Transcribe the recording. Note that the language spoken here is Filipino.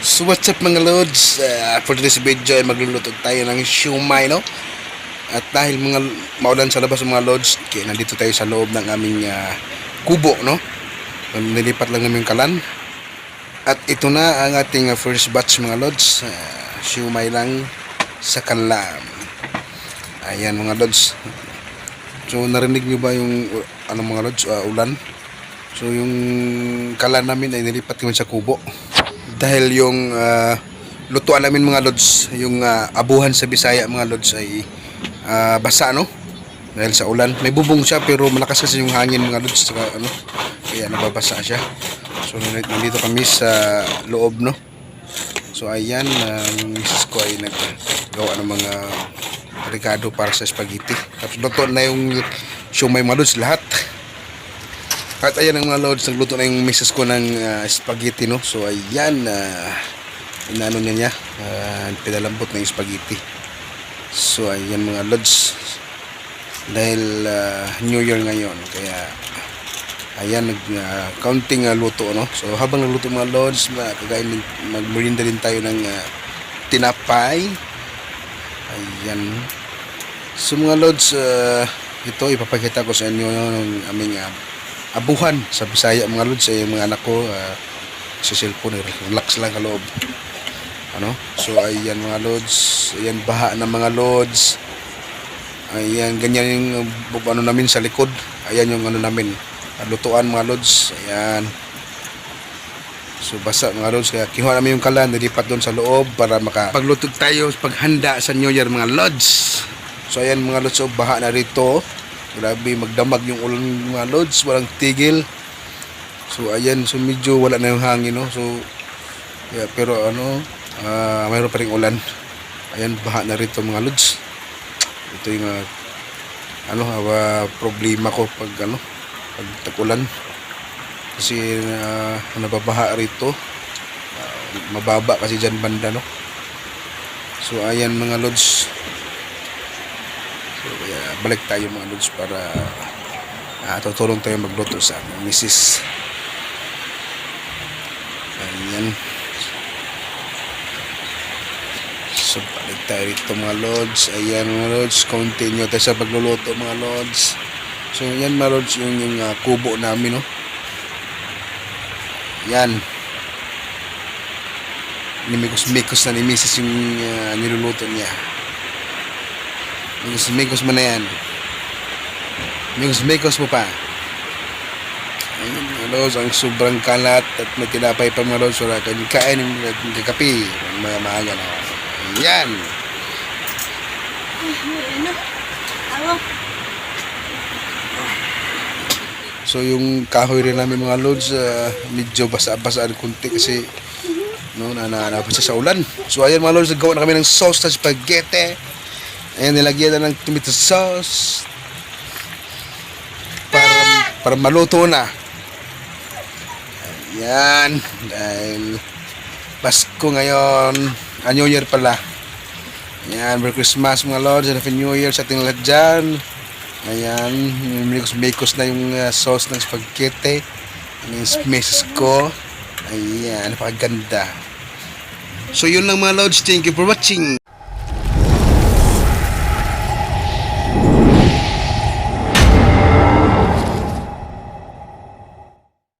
So what's up mga lods? Uh, for today's video ay magluluto tayo ng siumay no? At dahil mga maulan sa labas mga lods, kaya nandito tayo sa loob ng aming ah, kubo no? Nilipat lang namin kalan. At ito na ang ating ah, first batch mga lods. Uh, siumay lang sa kalam. Ayan mga lods. So narinig nyo ba yung uh, ano mga lods, uh, ulan? So yung kalan namin ay nilipat kami sa kubo. Dahil yung ah, lutuan namin mga lods, yung ah, abuhan sa Bisaya mga lods ay ah, basa no? Dahil sa ulan. May bubong siya pero malakas kasi yung hangin mga lods. Saka, ano, kaya nababasa siya. So nandito kami sa loob no? So ayan, uh, yung misis ko ay naggawa ng mga regado para sa spaghetti. Tapos luto na yung siomay mga lods lahat. At ayan ang mga lods, nagluto na yung misis ko ng ah, spaghetti, no? So ayan, uh, inaano niya niya, uh, pinalambot na yung spaghetti. So ayan mga lods, dahil ah, New Year ngayon, kaya ayan, nag ah, counting ah, luto, no? So habang nagluto mga lods, kagain magmerinda din tayo ng ah, tinapay. Ayan. So mga lods, ah, ito ipapakita ko sa inyo yung aming ah, abuhan sa Bisaya mga lods ay mga anak ko uh, sa cellphone eh, relax lang ka loob. Ano? So ayan mga lods ayan baha ng mga lods. Ayan ganyan yung uh, ano namin sa likod. Ayan yung ano namin lutuan mga lods. Ayan. So basa mga lods kaya kinuha namin yung kalan nilipat doon sa loob para makapagluto tayo paghanda sa New Year mga lods. So ayan mga lods so baha na rito Grabe, magdamag yung ulan mga lods, walang tigil. So ayan, so medyo wala na yung hangin, no? So, yeah, pero ano, ah mayroon pa rin ulan. Ayan, baha na rito mga lods. Ito yung, ah, ano, ah, problema ko pag, ano, pag tag-ulan. Kasi, uh, nababaha rito. Ah, mababa kasi dyan banda, no? So ayan mga lods, So, kaya balik tayo mga lods para uh, tutulong tayo magluto sa aming misis. Ayan. So, balik tayo rito mga lods. Ayan mga lods. Continue tayo sa pagluluto mga lods. So, yan mga lods yung, yung ah, kubo namin, no? Yan. Nimikos-mikos na ni misis yung ah, niluluto niya. Migos-migos mo na yan. Migos-migos mo pa. Ayun, mga lods, ang sobrang kalat at may tinapay pa mga lods. Wala kang kain ng kakapi. Mga maaga na. Ano? Awa. So yung kahoy rin namin mga lods, ah, medyo basa-basa ang kunti kasi no, na nanapos siya sa ulan. So ayan mga lods, naggawa na kami ng sauce na spaghetti. Ayan, nilagyan na ng tomato sauce para, para maluto na. Ayan, dahil Pasko ngayon, ah, New Year pala. Ayan, Merry Christmas mga Lord, Happy New Year sa ating lahat dyan. Ayan, mikos-mikos na yung uh, sauce ng spaghetti. Yung meses ko. Ayan, napakaganda. So yun lang mga Lords, thank you for watching.